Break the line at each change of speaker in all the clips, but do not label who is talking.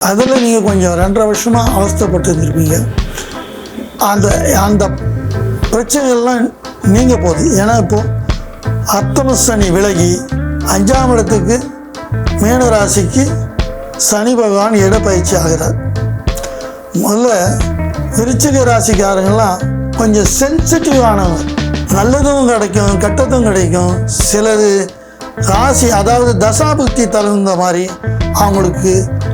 அதில் நீங்கள் கொஞ்சம் ரெண்டரை வருஷமாக அவஸ்தப்பட்டு இருந்திருப்பீங்க அந்த அந்த பிரச்சனைகள்லாம் நீங்கள் போகுது ஏன்னா இப்போ அர்த்தம சனி விலகி அஞ்சாம் இடத்துக்கு மீன ராசிக்கு சனி பகவான் இடப்பயிற்சி ஆகிறார். முதல்ல விருச்சிக ராசிக்காரங்களாம் கொஞ்சம் சென்சிட்டிவானவங்க நல்லதும் கிடைக்கும் கெட்டதும் கிடைக்கும். சிலது ராசி அதாவது தசாபுக்தி தகுந்த மாதிரி அவங்களுக்கு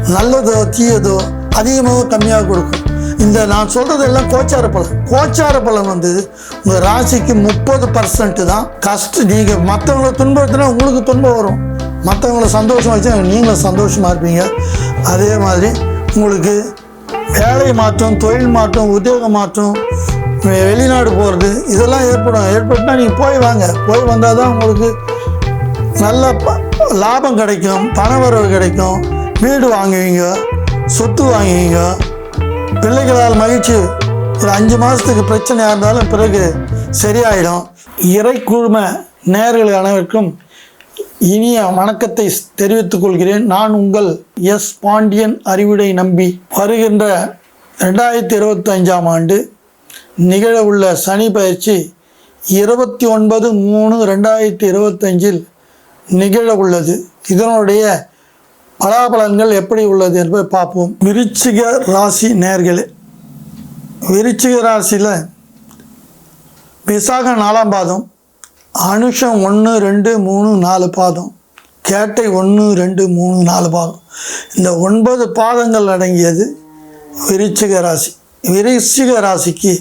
நல்லதோ தீயதோ அதிகமாக கம்மியாக கொடுக்கும். இந்த நான் சொல்கிறதெல்லாம் கோச்சார பலன். கோச்சார பலன் வந்து உங்கள் ராசிக்கு முப்பது பர்சன்ட் தான் கஷ்டம் நீங்கள் மற்றவங்கள துன்பத்தினா உங்களுக்கு துன்பம் வரும். மற்றவங்கள சந்தோஷமா வச்சா நீங்களும் சந்தோஷமாக இருப்பீங்க. அதே மாதிரி உங்களுக்கு வேலை மாற்றம் தொழில் மாற்றம் உத்தியோக மாற்றம் வெளிநாடு போகிறது இதெல்லாம் ஏற்படும். ஏற்பட்டுனா நீங்கள் போய் வாங்க. போய் வந்தால் தான் உங்களுக்கு நல்ல ப- லாபம் கிடைக்கும் பண வரவு கிடைக்கும். வீடு வாங்குவீங்க சொத்து வாங்குவீங்க. பிள்ளைகளால் மகிழ்ச்சி. ஒரு அஞ்சு மாதத்துக்கு பிரச்சனையாக இருந்தாலும் பிறகு சரியாயிடும். இறை குழும நேர்கள் அனைவருக்கும் இனிய வணக்கத்தை தெரிவித்துக் கொள்கிறேன். நான் உங்கள் எஸ் பாண்டியன் அறிவுடை நம்பி. வருகின்ற ரெண்டாயிரத்தி இருபத்தஞ்சாம் ஆண்டு நிகழவுள்ள சனி பயிற்சி இருபத்தி ஒன்பது மூணு ரெண்டாயிரத்தி இருபத்தஞ்சில் நிகழ உள்ளது. இதனுடைய பலாபலன்கள் எப்படி உள்ளது என்பதை பார்ப்போம். விருச்சிக ராசி நேர்களே விருச்சிக ராசியில் விசாக நாலாம் பாதம் அனுஷம் ஒன்று ரெண்டு மூணு நாலு பாதம் கேட்டை ஒன்று ரெண்டு மூணு நாலு பாதம். இந்த ஒன்பது பாதங்கள் அடங்கியது விருச்சிக ராசி. விருச்சிக ராசிக்கு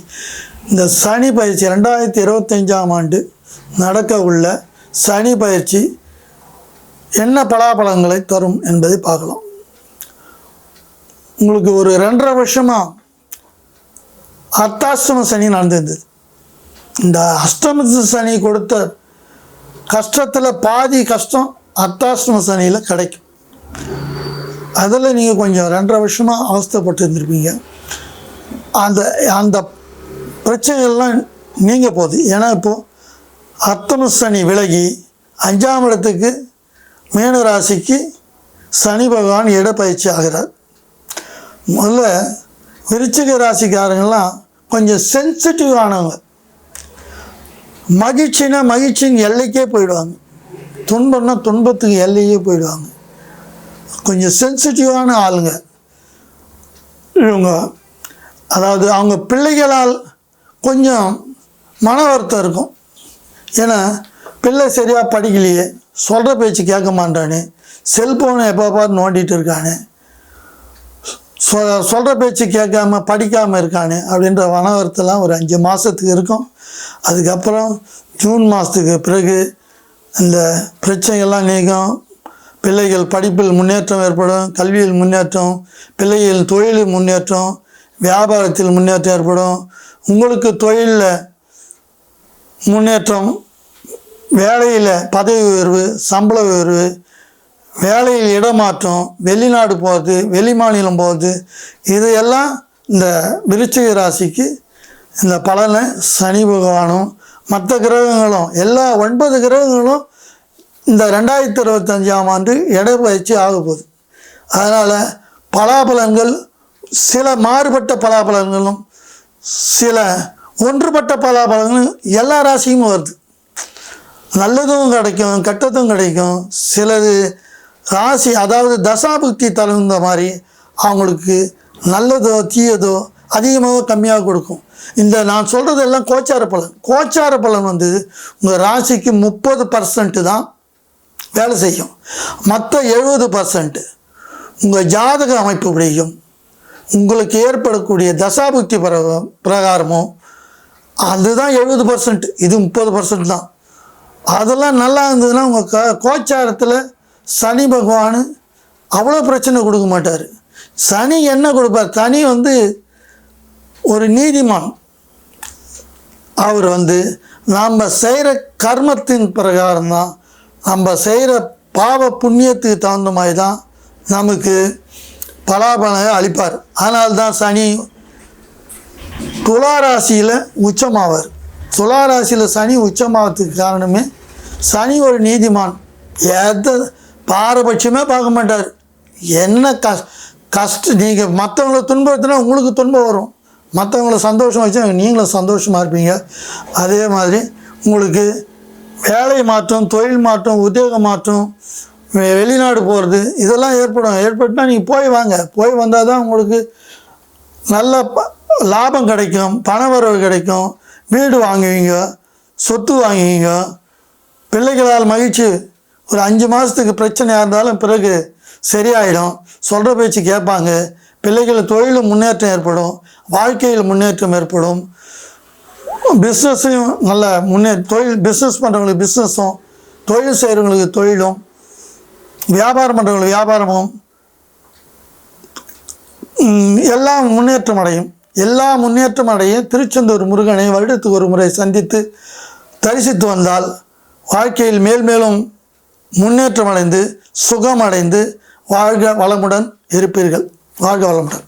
இந்த சனி பயிற்சி ரெண்டாயிரத்தி இருபத்தஞ்சாம் ஆண்டு நடக்க உள்ள சனி பயிற்சி என்ன பலாபலங்களை தரும் என்பதை பார்க்கலாம். உங்களுக்கு ஒரு ரெண்டரை வருஷமாக அர்த்தாஷ்டம சனி நடந்திருந்தது. இந்த அஷ்டம சனி கொடுத்த கஷ்டத்தில் பாதி கஷ்டம் அர்த்தாஷ்டம சனியில் கிடைக்கும். அதில் நீங்கள் கொஞ்சம் ரெண்டரை வருஷமாக அவஸ்தைப்பட்டு இருந்திருப்பீங்க. அந்த அந்த பிரச்சனைகள்லாம் நீங்கள் போகுது. ஏன்னா இப்போது அர்த்தம சனி விலகி அஞ்சாம் இடத்துக்கு மீன ராசிக்கு சனி பகவான் இடப்பயிற்சி ஆகிறார். முதல்ல விருச்சிக ராசிக்காரங்கெல்லாம் கொஞ்சம் சென்சிட்டிவ் ஆனவங்க. மகிழ்ச்சினா மகிழ்ச்சியின் எல்லைக்கே போயிடுவாங்க. துன்பம்னா துன்பத்துக்கு எல்லையே போயிடுவாங்க. கொஞ்சம் சென்சிட்டிவான ஆளுங்க. இவங்க அதாவது அவங்க பிள்ளைகளால் கொஞ்சம் மன வருத்தம் இருக்கும். ஏன்னா பிள்ளை சரியாக படிக்கலையே. சொல்கிற பேச்சு கேட்க மாட்டானே. செல்ஃபோனை எப்போ பார்த்து நோண்டிகிட்டு இருக்கானே. சொ சொல்கிற பேச்சு கேட்காம படிக்காமல் இருக்கானே அப்படின்ற வனவரத்தெல்லாம் ஒரு அஞ்சு மாதத்துக்கு இருக்கும். அதுக்கப்புறம் ஜூன் மாதத்துக்கு பிறகு இந்த பிரச்சனைகள்லாம் நீங்கும். பிள்ளைகள் படிப்பில் முன்னேற்றம் ஏற்படும் கல்வியில் முன்னேற்றம் பிள்ளைகள் தொழிலில் முன்னேற்றம் வியாபாரத்தில் முன்னேற்றம் ஏற்படும். உங்களுக்கு தொழிலில் முன்னேற்றம் வேலையில் பதவி உயர்வு சம்பள உயர்வு வேலையில் இடமாற்றம் வெளிநாடு போகிறது வெளி மாநிலம் போகிறது இது எல்லாம் இந்த விருச்சிக ராசிக்கு இந்த பலனை சனி பகவானும் மற்ற கிரகங்களும் எல்லா ஒன்பது கிரகங்களும் இந்த ரெண்டாயிரத்தி இருபத்தஞ்சாம் ஆண்டு இடப்பயிற்சி ஆக போகுது. அதனால் பலாபலன்கள் சில மாறுபட்ட பலாபலன்களும் சில ஒன்றுபட்ட பலாபலங்களும் எல்லா ராசியும் வருது. நல்லதும் கிடைக்கும் கெட்டதும் கிடைக்கும். சிலது ராசி அதாவது தசாபுக்தி தகுந்த மாதிரி அவங்களுக்கு நல்லதோ தீயதோ அதிகமாக கம்மியாக கொடுக்கும். இந்த நான் சொல்கிறதெல்லாம் கோச்சார பலன். கோச்சார பலன் வந்து உங்கள் ராசிக்கு முப்பது பர்சன்ட்டு தான் வேலை செய்யும். மற்ற எழுபது பர்சன்ட்டு உங்கள் ஜாதக அமைப்பு பிடிக்கும் உங்களுக்கு ஏற்படக்கூடிய தசாபுக்தி பிர பிரகாரமும் அதுதான் எழுபது பர்சன்ட் இது முப்பது பர்சன்ட் தான். அதெல்லாம் நல்லா இருந்ததுன்னா உங்கள் க கோச்சாரத்தில் சனி பகவான் அவ்வளோ பிரச்சனை கொடுக்க மாட்டார். சனி என்ன கொடுப்பார்? சனி வந்து ஒரு நீதிமான். அவர் வந்து நாம் செய்கிற கர்மத்தின் பிரகாரம் தான் நம்ம செய்கிற பாவ புண்ணியத்துக்கு தகுந்த மாதிரி தான் நமக்கு பலாபலனை அளிப்பார். அதனால்தான் சனி துளாராசியில் உச்சமாவார். துளாராசியில் சனி உச்சமாகத்துக்கு காரணமே சனி ஒரு நீதிமான். எதை பாரபட்சமே பார்க்க மாட்டார். என்ன கஷ் கஷ்டம் நீங்கள் மற்றவங்கள துன்பத்தினா உங்களுக்கு துன்பம் வரும். மற்றவங்கள சந்தோஷம் வச்சா நீங்களும் சந்தோஷமாக இருப்பீங்க. அதே மாதிரி உங்களுக்கு வேலை மாற்றம் தொழில் மாற்றம் உத்தியோக மாற்றம் வெளிநாடு போகிறது இதெல்லாம் ஏற்படும். ஏற்பட்டுனா நீங்கள் போய் வாங்க. போய் வந்தால் தான் உங்களுக்கு நல்ல ப- லாபம் கிடைக்கும் பண வரவு கிடைக்கும். வீடு வாங்குவீங்க சொத்து வாங்குவீங்க. பிள்ளைகளால் மகிழ்ச்சி. ஒரு அஞ்சு மாதத்துக்கு பிரச்சனையாக இருந்தாலும் பிறகு சரியாயிடும். சொல்கிற பேச்சு கேட்பாங்க. பிள்ளைகள் தொழிலும் முன்னேற்றம் ஏற்படும். வாழ்க்கையில் முன்னேற்றம் ஏற்படும். பிஸ்னஸையும் நல்ல முன்னே தொழில் பிஸ்னஸ் பண்ணுறவங்களுக்கு பிஸ்னஸும் தொழில் செய்கிறவங்களுக்கு தொழிலும் வியாபாரம் பண்ணுறவங்களுக்கு வியாபாரமும் எல்லாம் முன்னேற்றம் அடையும். எல்லா முன்னேற்றம் அடைய திருச்செந்தூர் முருகனை வருடத்துக்கு ஒரு முறை சந்தித்து தரிசித்து வந்தால் வாழ்க்கையில் மேல் மேலும் முன்னேற்றம் அடைந்து சுகம் அடைந்து வாழ்க வளமுடன் இருப்பீர்கள். வாழ்க வளமுடன்.